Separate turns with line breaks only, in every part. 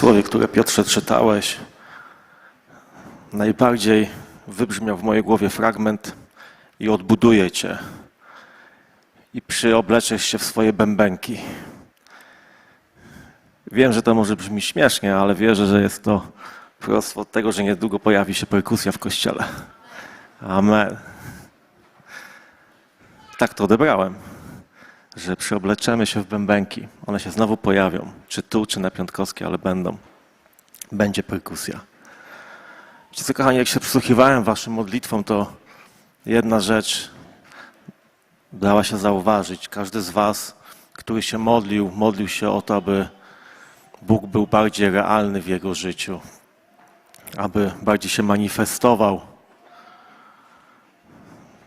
słowie, które Piotrze czytałeś, najbardziej wybrzmiał w mojej głowie fragment i odbuduję cię i przyobleczesz się w swoje bębenki. Wiem, że to może brzmi śmiesznie, ale wierzę, że jest to proroctwo tego, że niedługo pojawi się perkusja w kościele. Amen. Tak to odebrałem, że przyobleczemy się w bębenki. One się znowu pojawią, czy tu, czy na Piątkowskiej, ale będą. Będzie perkusja. Wiecie co, kochani, jak się przysłuchiwałem waszym modlitwom, to jedna rzecz dała się zauważyć. Każdy z was, który się modlił, modlił się o to, aby Bóg był bardziej realny w jego życiu, aby bardziej się manifestował.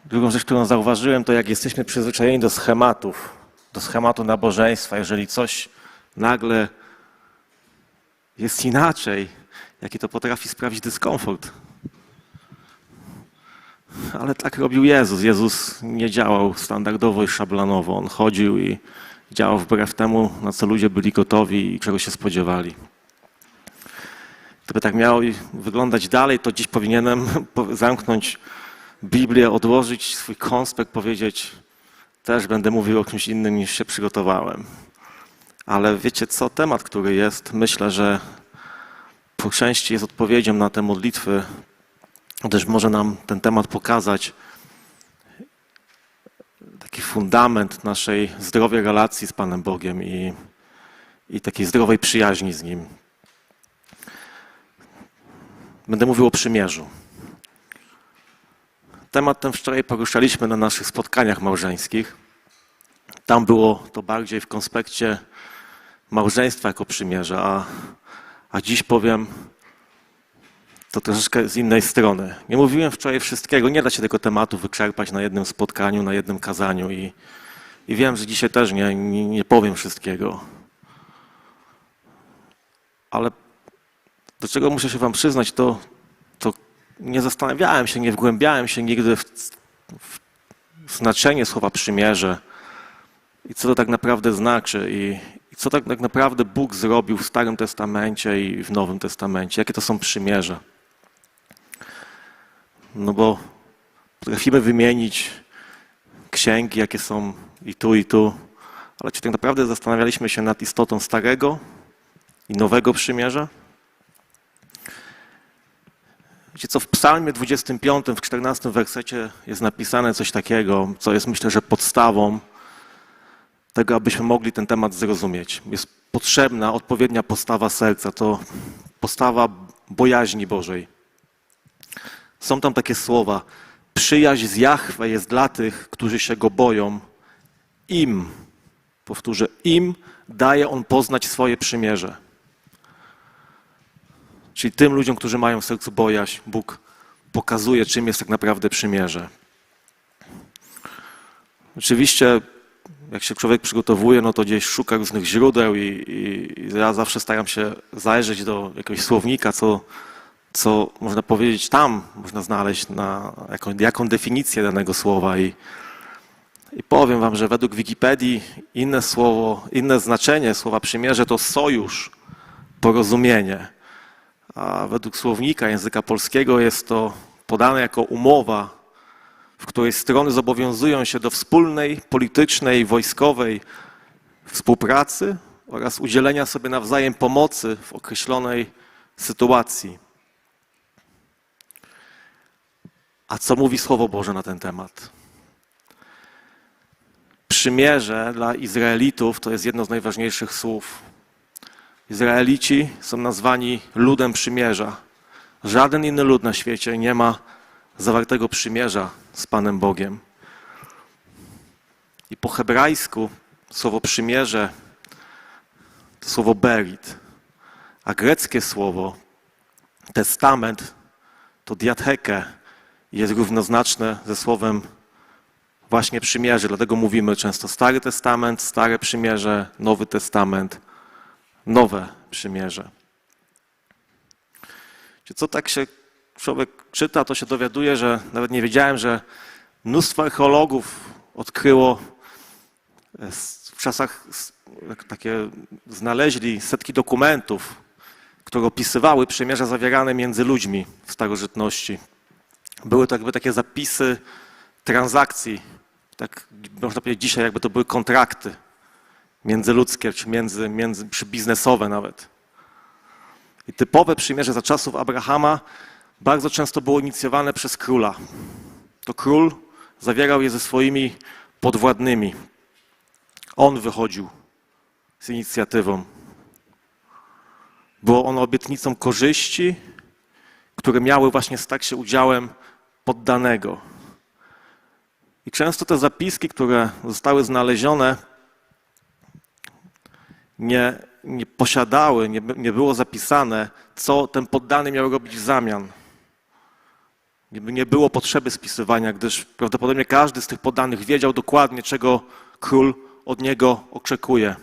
Drugą rzecz, którą zauważyłem, to jak jesteśmy przyzwyczajeni do schematów, do schematu nabożeństwa, jeżeli coś nagle jest inaczej, jaki to potrafi sprawić dyskomfort. Ale tak robił Jezus. Jezus nie działał standardowo i szablonowo. On chodził i działał wbrew temu, na co ludzie byli gotowi i czego się spodziewali. Gdyby tak miało wyglądać dalej, to dziś powinienem zamknąć Biblię, odłożyć swój konspekt, powiedzieć, też będę mówił o czymś innym niż się przygotowałem. Ale wiecie co, temat, który jest, myślę, że po części jest odpowiedzią na te modlitwy, też może nam ten temat pokazać taki fundament naszej zdrowej relacji z Panem Bogiem i, i takiej zdrowej przyjaźni z Nim. Będę mówił o przymierzu. Temat ten wczoraj poruszaliśmy na naszych spotkaniach małżeńskich. Tam było to bardziej w konspekcie małżeństwa jako przymierza, a, a dziś powiem to troszeczkę z innej strony. Nie mówiłem wczoraj wszystkiego, nie da się tego tematu wyczerpać na jednym spotkaniu, na jednym kazaniu i, i wiem, że dzisiaj też nie, nie, nie powiem wszystkiego. Ale do czego muszę się wam przyznać, to, nie zastanawiałem się, nie wgłębiałem się nigdy w, w znaczenie słowa przymierze i co to tak naprawdę znaczy i, i co tak, tak naprawdę Bóg zrobił w Starym Testamencie i w Nowym Testamencie, jakie to są przymierze. No bo potrafimy wymienić księgi, jakie są i tu, i tu, ale czy tak naprawdę zastanawialiśmy się nad istotą Starego i Nowego Przymierza? Wiecie co, w psalmie 25, w 14 wersecie jest napisane coś takiego, co jest myślę, że podstawą tego, abyśmy mogli ten temat zrozumieć. Jest potrzebna odpowiednia postawa serca, to postawa bojaźni Bożej. Są tam takie słowa: Przyjaźń z Jahwe jest dla tych, którzy się go boją. Im, powtórzę, im daje on poznać swoje przymierze. Czyli tym ludziom, którzy mają w sercu bojaźń, Bóg pokazuje, czym jest tak naprawdę przymierze. Oczywiście, jak się człowiek przygotowuje, no to gdzieś szuka różnych źródeł i, i, i ja zawsze staram się zajrzeć do jakiegoś słownika, co, co można powiedzieć tam można znaleźć, na jaką, jaką definicję danego słowa. I, I powiem wam, że według Wikipedii inne słowo, inne znaczenie słowa przymierze to sojusz, porozumienie. A według słownika języka polskiego jest to podane jako umowa, w której strony zobowiązują się do wspólnej politycznej, wojskowej współpracy oraz udzielenia sobie nawzajem pomocy w określonej sytuacji. A co mówi Słowo Boże na ten temat? Przymierze dla Izraelitów to jest jedno z najważniejszych słów. Izraelici są nazwani ludem przymierza. Żaden inny lud na świecie nie ma zawartego przymierza z Panem Bogiem. I po hebrajsku słowo przymierze to słowo berit, a greckie słowo testament to diatheke jest równoznaczne ze słowem właśnie przymierze. Dlatego mówimy często Stary Testament, Stare Przymierze, Nowy Testament, Nowe Przymierze. Co tak się człowiek czyta, to się dowiaduje, że nawet nie wiedziałem, że mnóstwo archeologów odkryło w czasach takie, znaleźli setki dokumentów które opisywały przymierza zawierane między ludźmi w starożytności. Były to jakby takie zapisy transakcji, tak można powiedzieć dzisiaj, jakby to były kontrakty międzyludzkie, czy między, między, biznesowe nawet. I typowe przymierze za czasów Abrahama bardzo często było inicjowane przez króla. To król zawierał je ze swoimi podwładnymi. On wychodził z inicjatywą. Było ono obietnicą korzyści, które miały właśnie stać się udziałem poddanego. I często te zapiski, które zostały znalezione, nie, nie posiadały, nie, nie było zapisane, co ten poddany miał robić w zamian. Nie, nie było potrzeby spisywania, gdyż prawdopodobnie każdy z tych poddanych wiedział dokładnie, czego król od niego oczekuje.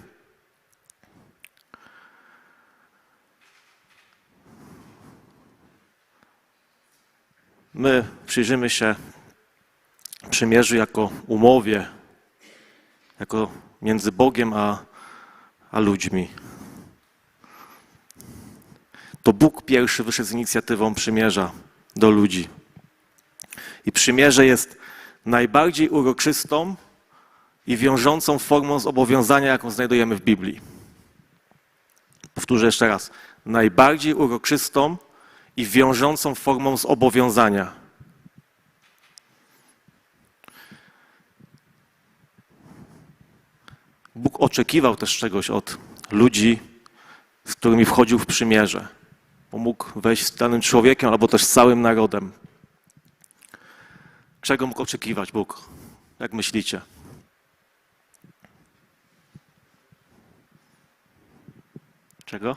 My przyjrzymy się przymierzu jako umowie, jako między Bogiem a, a ludźmi. To Bóg pierwszy wyszedł z inicjatywą przymierza do ludzi. I przymierze jest najbardziej uroczystą i wiążącą formą zobowiązania, jaką znajdujemy w Biblii. Powtórzę jeszcze raz. Najbardziej uroczystą i wiążącą formą zobowiązania. Bóg oczekiwał też czegoś od ludzi, z którymi wchodził w przymierze. Bo mógł wejść z danym człowiekiem albo też z całym narodem. Czego mógł oczekiwać Bóg? Jak myślicie? Czego?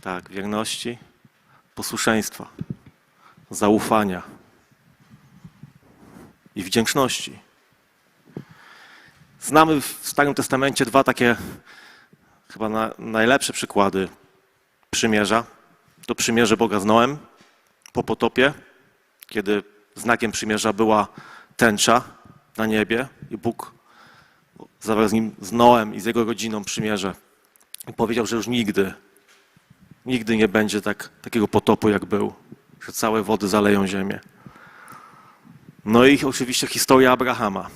Tak, wierności, posłuszeństwa, zaufania i wdzięczności. Znamy w Starym Testamencie dwa takie chyba na, najlepsze przykłady przymierza. To przymierze Boga z Noem po potopie, kiedy znakiem przymierza była tęcza na niebie i Bóg zawarł z nim, z Noem i z jego rodziną przymierze. I powiedział, że już nigdy, nigdy nie będzie tak, takiego potopu, jak był, że całe wody zaleją ziemię. No i oczywiście historia Abrahama,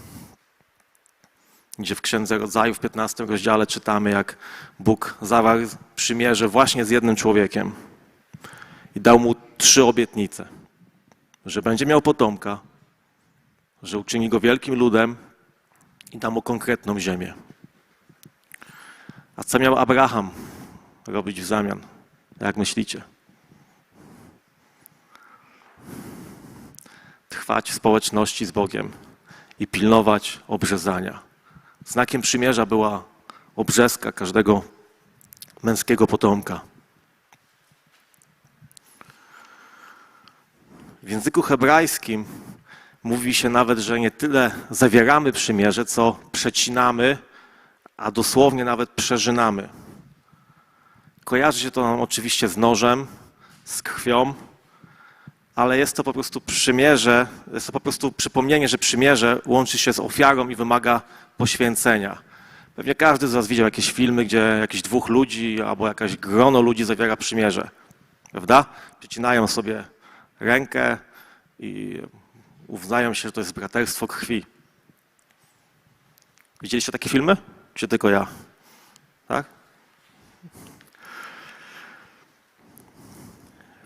gdzie w Księdze Rodzaju w 15 rozdziale czytamy, jak Bóg zawarł przymierze właśnie z jednym człowiekiem i dał mu trzy obietnice, że będzie miał potomka, że uczyni go wielkim ludem i da mu konkretną ziemię. A co miał Abraham robić w zamian? Jak myślicie? Trwać w społeczności z Bogiem i pilnować obrzezania. Znakiem przymierza była obrzeska każdego męskiego potomka. W języku hebrajskim mówi się nawet, że nie tyle zawieramy przymierze, co przecinamy, a dosłownie nawet przeżynamy. Kojarzy się to nam oczywiście z nożem, z krwią, ale jest to po prostu przymierze, jest to po prostu przypomnienie, że przymierze łączy się z ofiarą i wymaga poświęcenia. Pewnie każdy z Was widział jakieś filmy, gdzie jakichś dwóch ludzi albo jakaś grono ludzi zawiera przymierze. Prawda? Przecinają sobie rękę i uznają się, że to jest braterstwo krwi. Widzieliście takie filmy? Czy tylko ja? Tak?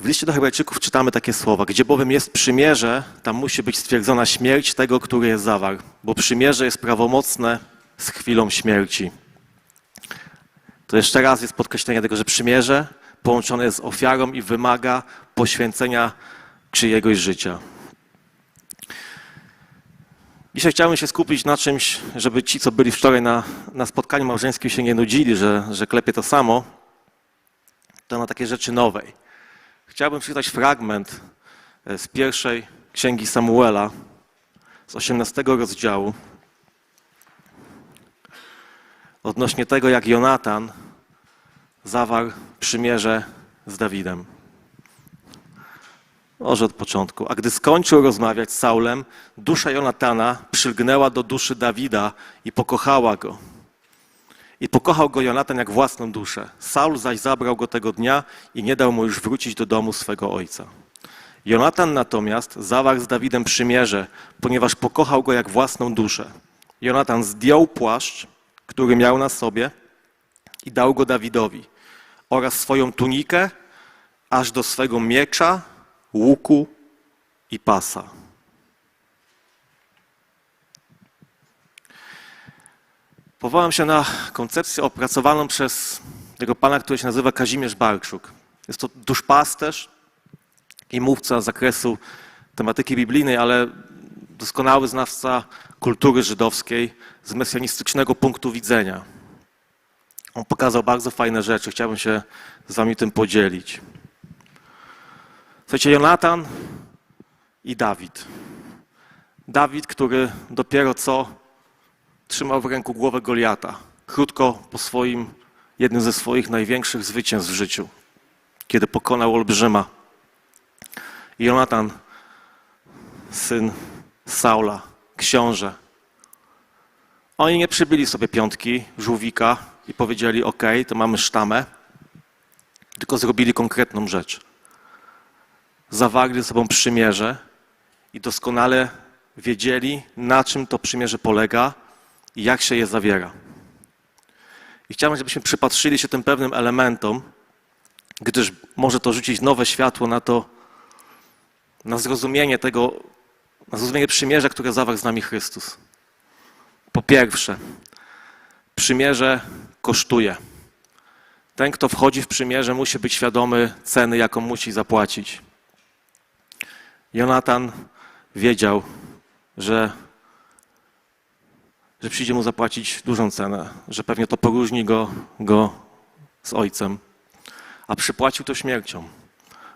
W liście do Hebrajczyków czytamy takie słowa: Gdzie bowiem jest przymierze, tam musi być stwierdzona śmierć tego, który je zawarł, bo przymierze jest prawomocne z chwilą śmierci. To jeszcze raz jest podkreślenie tego, że przymierze połączone jest z ofiarą i wymaga poświęcenia czyjegoś życia. Dzisiaj chciałbym się skupić na czymś, żeby ci, co byli wczoraj na, na spotkaniu małżeńskim, się nie nudzili, że, że klepie to samo, to na takie rzeczy nowej. Chciałbym przeczytać fragment e, z pierwszej księgi Samuela, z 18 rozdziału, odnośnie tego, jak Jonatan zawarł przymierze z Dawidem. Może od początku. A gdy skończył rozmawiać z Saulem, dusza Jonatana przylgnęła do duszy Dawida i pokochała go. I pokochał go Jonatan jak własną duszę. Saul zaś zabrał go tego dnia i nie dał mu już wrócić do domu swego ojca. Jonatan natomiast zawarł z Dawidem przymierze, ponieważ pokochał go jak własną duszę. Jonatan zdjął płaszcz, który miał na sobie i dał go Dawidowi oraz swoją tunikę, aż do swego miecza, łuku i pasa. Powołam się na koncepcję opracowaną przez tego pana, który się nazywa Kazimierz Barczuk. Jest to duszpasterz i mówca z zakresu tematyki biblijnej, ale doskonały znawca kultury żydowskiej z mesjanistycznego punktu widzenia. On pokazał bardzo fajne rzeczy, chciałbym się z wami tym podzielić. Słuchajcie, Jonatan i Dawid. Dawid, który dopiero co trzymał w ręku głowę Goliata, krótko po swoim, jednym ze swoich największych zwycięstw w życiu, kiedy pokonał olbrzyma. I Jonatan, syn Saula, książę. Oni nie przybyli sobie piątki żółwika i powiedzieli: OK, to mamy sztamę, tylko zrobili konkretną rzecz. Zawarli ze sobą przymierze i doskonale wiedzieli, na czym to przymierze polega i jak się je zawiera. I chciałbym, żebyśmy przypatrzyli się tym pewnym elementom, gdyż może to rzucić nowe światło na to, na zrozumienie tego, na zrozumienie przymierza, które zawarł z nami Chrystus. Po pierwsze, przymierze kosztuje. Ten, kto wchodzi w przymierze, musi być świadomy ceny, jaką musi zapłacić. Jonatan wiedział, że, że przyjdzie mu zapłacić dużą cenę, że pewnie to poróżni go, go z ojcem, a przypłacił to śmiercią,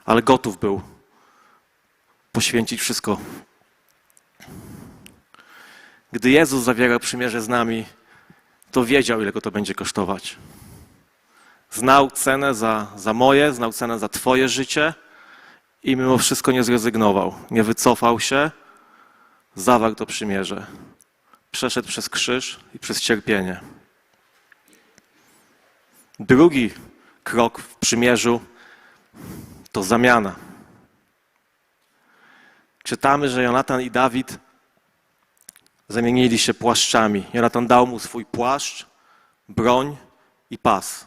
ale gotów był poświęcić wszystko. Gdy Jezus zawierał przymierze z nami, to wiedział, ile go to będzie kosztować. Znał cenę za, za moje, znał cenę za Twoje życie i mimo wszystko nie zrezygnował. Nie wycofał się, zawarł to przymierze. Przeszedł przez krzyż i przez cierpienie. Drugi krok w przymierzu to zamiana. Czytamy, że Jonatan i Dawid zamienili się płaszczami. Jonatan dał mu swój płaszcz, broń i pas.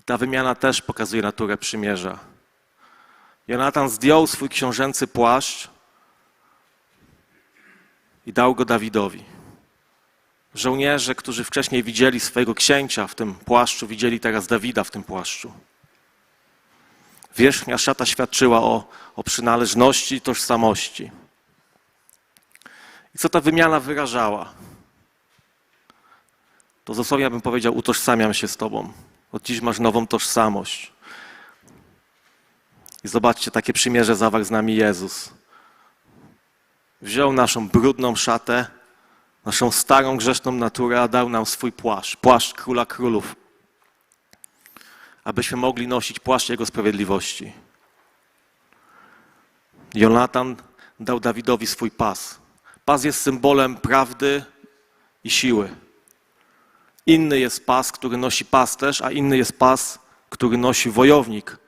I ta wymiana też pokazuje naturę przymierza. Jonatan zdjął swój książęcy płaszcz i dał go Dawidowi. Żołnierze, którzy wcześniej widzieli swojego księcia w tym płaszczu, widzieli teraz Dawida w tym płaszczu. Wierzchnia szata świadczyła o, o przynależności i tożsamości. I co ta wymiana wyrażała? To dosłownie bym powiedział, utożsamiam się z Tobą. Od dziś masz nową tożsamość. I zobaczcie, takie przymierze zawarł z nami Jezus. Wziął naszą brudną szatę, naszą starą, grzeszną naturę, a dał nam swój płaszcz, płaszcz króla królów, abyśmy mogli nosić płaszcz Jego sprawiedliwości. Jonatan dał Dawidowi swój pas. Pas jest symbolem prawdy i siły. Inny jest pas, który nosi pasterz, a inny jest pas, który nosi wojownik,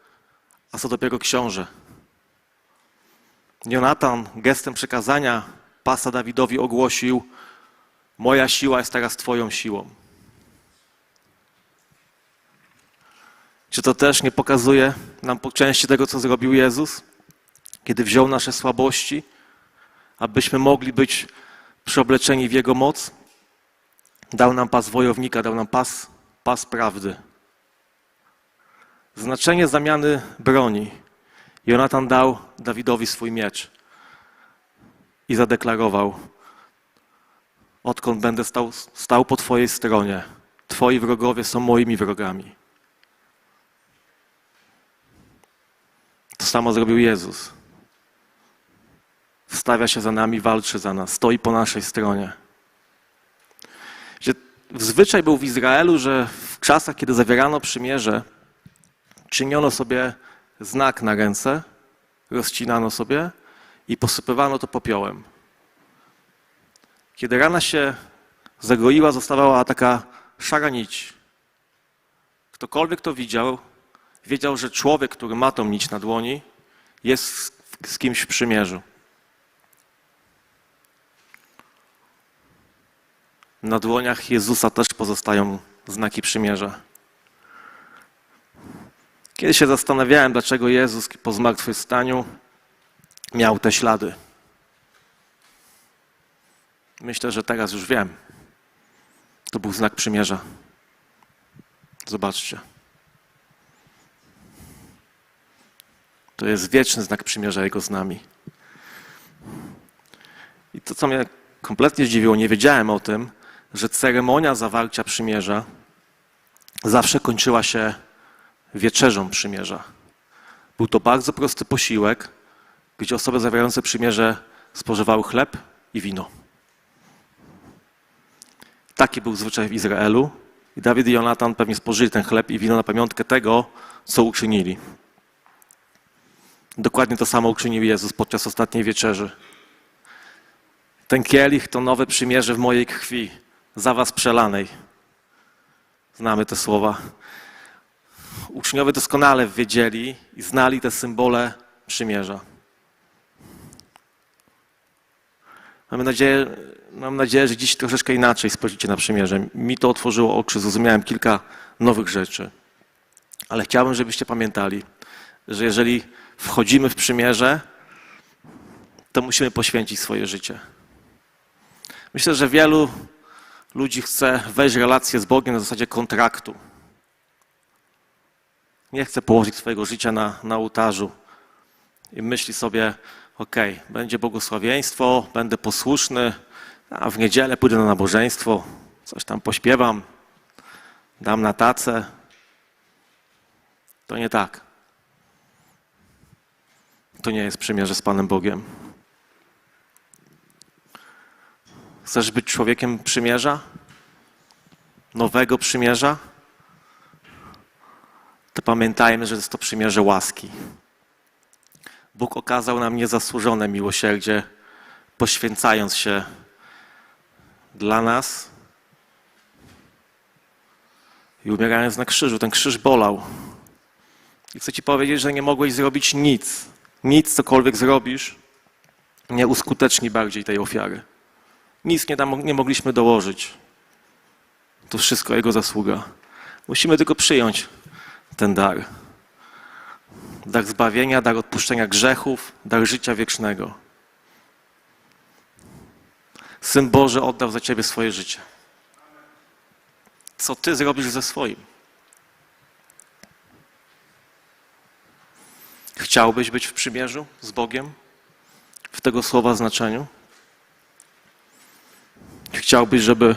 a co dopiero książę. Jonatan gestem przekazania pasa Dawidowi ogłosił: Moja siła jest teraz Twoją siłą. Czy to też nie pokazuje nam po części tego, co zrobił Jezus, kiedy wziął nasze słabości, abyśmy mogli być przeobleczeni w Jego moc? Dał nam pas wojownika, dał nam pas, pas prawdy. Znaczenie zamiany broni. Jonatan dał Dawidowi swój miecz i zadeklarował: Odkąd będę stał, stał po Twojej stronie, Twoi wrogowie są moimi wrogami. To samo zrobił Jezus. Wstawia się za nami, walczy za nas, stoi po naszej stronie. Zwyczaj był w Izraelu, że w czasach, kiedy zawierano przymierze, czyniono sobie znak na ręce, rozcinano sobie i posypywano to popiołem. Kiedy rana się zagoiła, zostawała taka szara nić. Ktokolwiek to widział, wiedział, że człowiek, który ma tą nić na dłoni, jest z, kimś w przymierzu. Na dłoniach Jezusa też pozostają znaki przymierza. Kiedy się zastanawiałem, dlaczego Jezus po zmartwychwstaniu miał te ślady. Myślę, że teraz już wiem. To był znak przymierza. Zobaczcie. To jest wieczny znak przymierza Jego z nami. I to, co mnie kompletnie zdziwiło, nie wiedziałem o tym, że ceremonia zawarcia przymierza zawsze kończyła się wieczerzą przymierza. Był to bardzo prosty posiłek, gdzie osoby zawierające przymierze spożywały chleb i wino. Taki był zwyczaj w Izraelu i Dawid i Jonatan pewnie spożyli ten chleb i wino na pamiątkę tego, co uczynili. Dokładnie to samo uczynił Jezus podczas ostatniej wieczerzy. Ten kielich to nowe przymierze w mojej krwi, za was przelanej. Znamy te słowa. Uczniowie doskonale wiedzieli i znali te symbole przymierza. Mamy nadzieję, mam nadzieję, że dziś troszeczkę inaczej spojrzycie na przymierze. Mi to otworzyło oczy, zrozumiałem kilka nowych rzeczy. Ale chciałbym, żebyście pamiętali, że jeżeli wchodzimy w przymierze, to musimy poświęcić swoje życie. Myślę, że wielu ludzi chce wejść w relację z Bogiem na zasadzie kontraktu. Nie chce położyć swojego życia na, na ołtarzu i myśli sobie, ok, będzie błogosławieństwo, będę posłuszny, a w niedzielę pójdę na nabożeństwo, coś tam pośpiewam, dam na tacę. To nie tak. To nie jest przymierze z Panem Bogiem. Chcesz być człowiekiem przymierza? Nowego przymierza? To pamiętajmy, że jest to przymierze łaski. Bóg okazał nam niezasłużone miłosierdzie, poświęcając się dla nas i umierając na krzyżu. Ten krzyż bolał. I chcę Ci powiedzieć, że nie mogłeś zrobić nic. Nic, cokolwiek zrobisz, nie uskuteczni bardziej tej ofiary. Nic nie, dam, nie mogliśmy dołożyć. To wszystko Jego zasługa. Musimy tylko przyjąć ten dar. Dar zbawienia, dar odpuszczenia grzechów, dar życia wiecznego. Syn Boży oddał za Ciebie swoje życie. Co Ty zrobisz ze swoim? Chciałbyś być w przymierzu z Bogiem? W tego słowa znaczeniu? Chciałbyś, żeby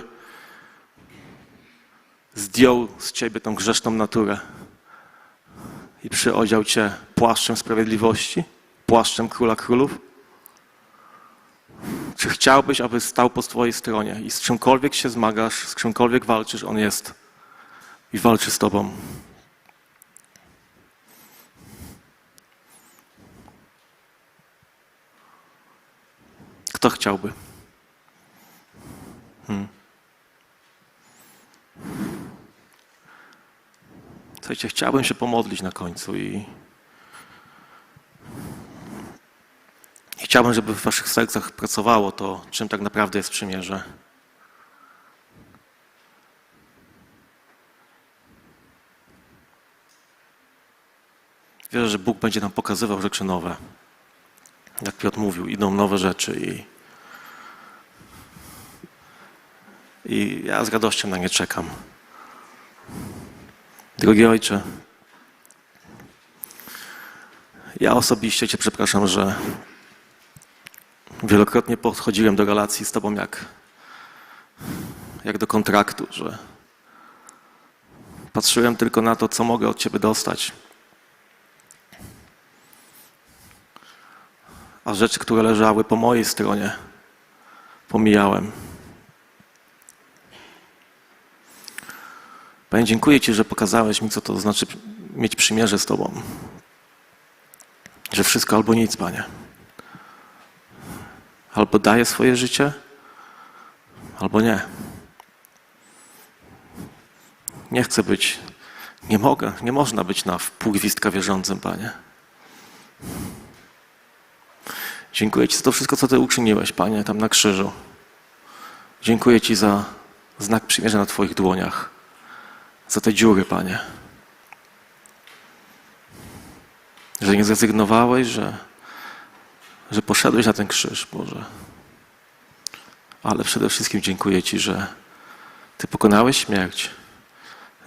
zdjął z ciebie tą grzeszną naturę i przyodział cię płaszczem sprawiedliwości, płaszczem króla królów? Czy chciałbyś, aby stał po twojej stronie i z czymkolwiek się zmagasz, z czymkolwiek walczysz, on jest i walczy z tobą? Kto chciałby? Hmm. Słuchajcie, chciałbym się pomodlić na końcu i chciałbym, żeby w waszych sercach pracowało to, czym tak naprawdę jest przymierze. Wierzę, że Bóg będzie nam pokazywał rzeczy nowe. Jak Piotr mówił, idą nowe rzeczy i I ja z radością na nie czekam. Drogi Ojcze, ja osobiście Cię przepraszam, że wielokrotnie podchodziłem do relacji z Tobą jak, jak do kontraktu, że patrzyłem tylko na to, co mogę od Ciebie dostać. A rzeczy, które leżały po mojej stronie, pomijałem. Panie, dziękuję Ci, że pokazałeś mi, co to znaczy mieć przymierze z Tobą. Że wszystko albo nic, Panie. Albo daję swoje życie, albo nie. nie chcę być, nie mogę, nie można być na wpół gwizdka wierzącym, Panie. Dziękuję Ci za to wszystko, co Ty uczyniłeś, Panie, tam na krzyżu. Dziękuję Ci za znak przymierza na Twoich dłoniach, za te dziury, Panie. Że nie zrezygnowałeś, że, że poszedłeś na ten krzyż, Boże. Ale przede wszystkim dziękuję Ci, że Ty pokonałeś śmierć,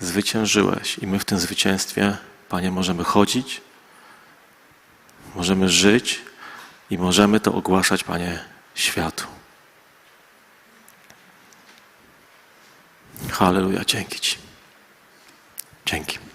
zwyciężyłeś i my w tym zwycięstwie, Panie, możemy chodzić, możemy żyć i możemy to ogłaszać, Panie, światu. Halleluja, dzięki Ci. Dzięki.